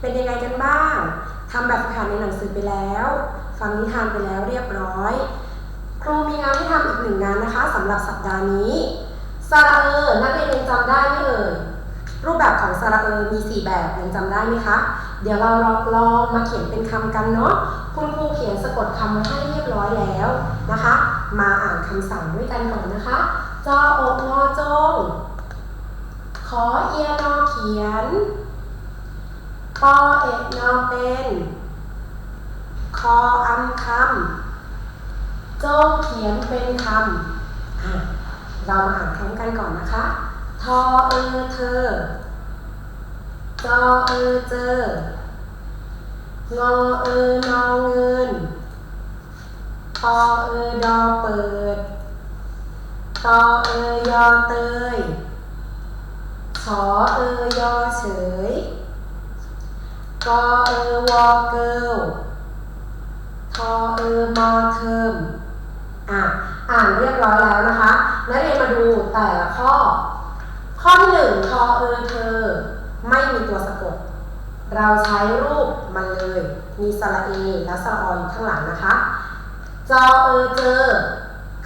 เป็นยังไงกันบ้างทำแบบฝึกหัดในหนังสือไปแล้ว ฟังนิทานไปแล้วเรียบร้อย ครูมีงานให้ทำอีกหนึ่งงานนะคะสำหรับสัปดาห์นี้สระเออนักเรียนยังจำได้ไหมเอ่ยรูปแบบของสระเออมี 4 แบบยังจำได้ไหมคะ เดี๋ยวเราลองลองมาเขียนเป็นคำกันเนาะคุณครูเขียนสะกดคำไว้ให้เรียบร้อยแล้วนะคะ มาอ่านคำสั่งด้วยกันก่อนนะคะจออกงอจง ขอเอียนอเขียน ปอเอกนอเป็น คออัมคำจงเขียนเป็นคำ เรามาอ่านพร้อมกันก่อนนะคะ ทอเออเธอ จอเออเจองอเออนอเงินปอเออดอเปิดตอเออยอเตยขอเออยอเฉย กอเออวอเกิลทอเออมอเทอมอะอ่านเรียบร้อยแล้วนะคะนักเรียนมาดูแต่ละข้อ ข้อที่หนึ่งทอเออเธอ ไม่มีตัวสะกด เราใช้รูปมันเลย มีสระเอและสระออยู่ข้างหลังนะคะ จอเออเจอ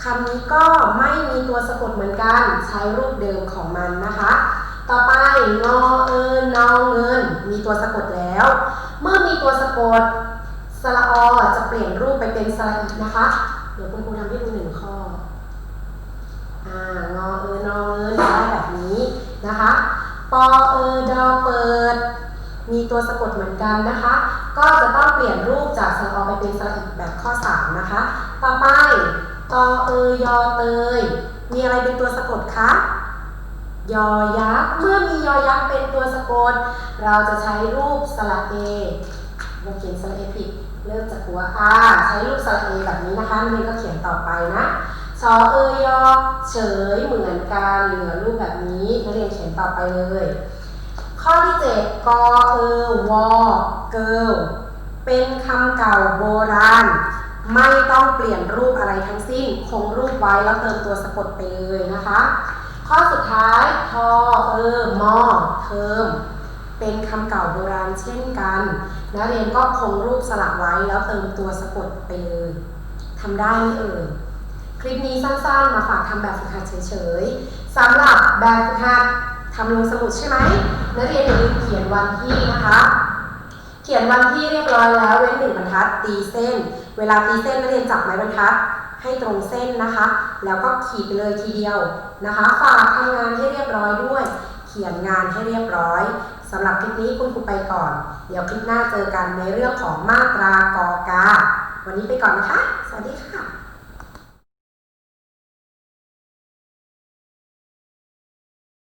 คำนี้ก็ไม่มีตัวสะกดเหมือนกัน ใช้รูปเดิมของมันนะคะ ต่อไปงอเอินนอเงิน มีตัวสะกด ตัวสะกดสระอจะเปลี่ยนรูปไปเป็นสระอีนะคะ เดี๋ยวคุณครูทำให้ดูหนึ่งข้ออ่างอเอินนอเงินได้แบบนี้นะคะปอเออดอเปิด มีตัวสะกดเหมือนกันนะคะ ก็จะต้องเปลี่ยนรูปจากสระอไปเป็นสระอีแบบข้อ 3 นะคะ ต่อไปตอเอยอเตย มีอะไรเป็นตัวสะกดคะยอยักษ์เมื่อมียอยักษ์เป็นตัวสะกด เราจะใช้รูปสระเอ เราเขียนสระเอผิดเริ่มจากหัวอาใช้รูปสระเอแบบนี้นะคะนักเรียนก็เขียนต่อไปนะชอเอยอเฉยเหมือนกันเหลือรูปแบบนี้นักเรียนเขียนต่อไปเลย ข้อที่เจ็ดกอเออวอเกิลเป็นคำเก่าโบราณไม่ต้องเปลี่ยนรูปอะไรทั้งสิ้น คงรูปไว้แล้วเติมตัวสะกดไปเลยนะคะ ข้อสุดท้ายทอเออมอเทอม เป็นคำเก่าโบราณเช่นกันนักเรียนก็คงรูปสลักไว้แล้วเติมตัวสะกดไปเลยทำได้ไหมเอ่ยคลิปนี้สั้นๆ มาฝากทำแบบฝึกหัดเฉยๆสำหรับแบบฝึกหัดทำลงสมุดใช่ไหมนักเรียนอย่าลืมเขียนวันที่นะคะ เขียนวันที่เรียบร้อยแล้วเว้นหนึ่งบรรทัดตีเส้น เวลาตีเส้นนักเรียนจับไม้บรรทัดให้ตรงเส้นนะคะ แล้วก็ขีดไปเลยทีเดียวนะคะ ฝากทำงานให้เรียบร้อยด้วย เขียนงานให้เรียบร้อย สำหรับคลิปนี้คุณครูไปก่อน เดี๋ยวคลิปหน้าเจอกันในเรื่องของมาตรากอกา วันนี้ไปก่อนนะคะ สวัสดีค่ะ